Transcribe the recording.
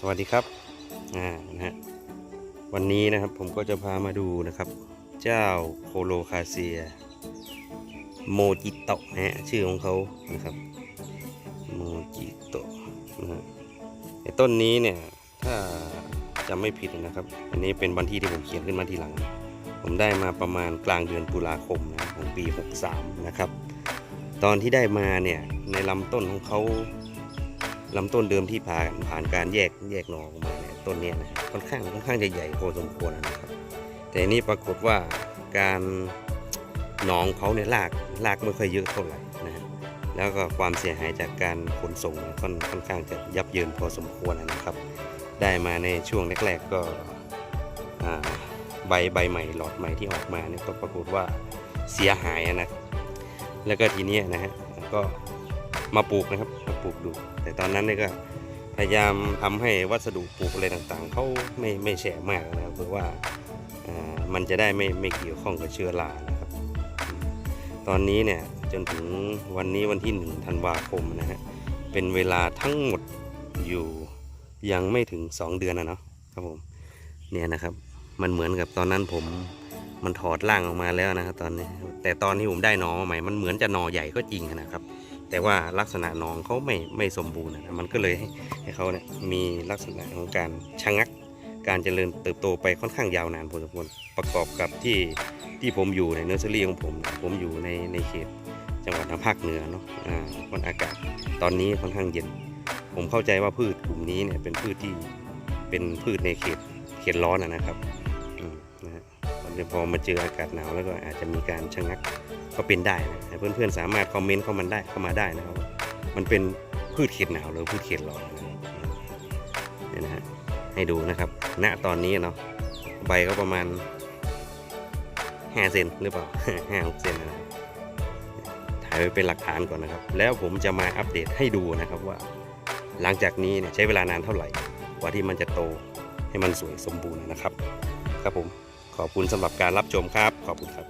สวัสดีครับอ่านะฮะวันนี้นะครับผมก็จะพามาดูนะครับ เจ้าโคโลคาเซีย โมจิโตะนะฮะชื่อของเขานะครับโมจิโตะนะฮะไอ้ต้นนี้เนี่ยถ้าจำไม่ผิดนะครับ อันนี้เป็นวันที่ที่ผมเขียนขึ้นมาทีหลัง ผมได้มาประมาณกลางเดือนตุลาคมนะของปี 63 นะครับ ตอนที่ได้มาเนี่ยในลำต้นของเขา ลำต้นเดิมที่ผ่านผ่านการแยกแยกหน่อออกมาเนี่ยต้นนี้นะค่อนข้างค่อนข้างจะใหญ่พอสมควรนะครับ แต่นี่ปรากฏว่าการหนองเขาเนี่ยลากลากไม่ค่อยเยอะเท่าไหร่นะฮะแล้วก็ความเสียหายจากการขนส่งค่อนค่อนข้างจะยับเยินพอสมควรนะครับ ได้มาในช่วงแรกๆก็ใบใบใหม่หลอดใหม่ที่ออกมาเนี่ยก็ปรากฏว่าเสียหายนะแล้วก็ทีนี้นะฮะก็ มาปลูกนะครับมาปลูกดู แต่ตอนนั้นเนี่ยก็พยายามทำให้วัสดุปลูกอะไรต่างๆเขาไม่ไม่แฉะมากนะครับเพื่อว่าอ่ามันจะได้ไม่ไม่เกี่ยวข้องกับเชื้อรานะครับ ตอนนี้เนี่ยจนถึงวันนี้วันที่หนึ่งธันวาคมนะฮะเป็นเวลาทั้งหมดอยู่ยังไม่ถึง 2 เดือนนะเนาะครับผมเนี่ยนะครับ มันเหมือนกับตอนนั้นผมมันถอดร่างออกมาแล้วนะครับตอนนี้แต่ตอนที่ผมได้หนอใหม่มันเหมือนจะหนอใหญ่ก็จริงนะครับ แต่ว่าลักษณะหนองเขาไม่ไม่สมบูรณ์นะมันก็เลยให้ให้เขาเนี่ยมีลักษณะของการชะงัก การเจริญเติบโตไปค่อนข้างยาวนานพอสมควรประกอบกับที่ที่ผมอยู่ในเนอร์เซอรี่ของผมนะผมอยู่ในในเขตจังหวัดทางภาคเหนือเนาะอ่ามันอากาศตอนนี้ค่อนข้างเย็น ผมเข้าใจว่าพืชกลุ่มนี้เนี่ยเป็นพืชที่เป็นพืชในเขตเขตร้อนนะนะครับอืมนะฮะพอมาเจออากาศหนาวแล้วก็อาจจะมีการชะงักก็เป็นได้นะแต่เพื่อนๆสามารถคอมเมนต์เข้ามาได้เข้ามาได้นะครับ มันเป็นพืชเขตหนาวหรือพืชเขตร้อนนี่นะฮะให้ดูนะครับณตอนนี้เนาะใบก็ประมาณ5เซนหรือเปล่า5 6เซนนะครับถ่ายไว้เป็นหลักฐานก่อนนะครับ แล้วผมจะมาอัปเดตให้ดูนะครับว่า หลังจากนี้เนี่ยใช้เวลานานเท่าไหร่ กว่าที่มันจะโตให้มันสวยสมบูรณ์นะครับ ครับผมขอบคุณสำหรับการรับชมครับ ขอบคุณครับ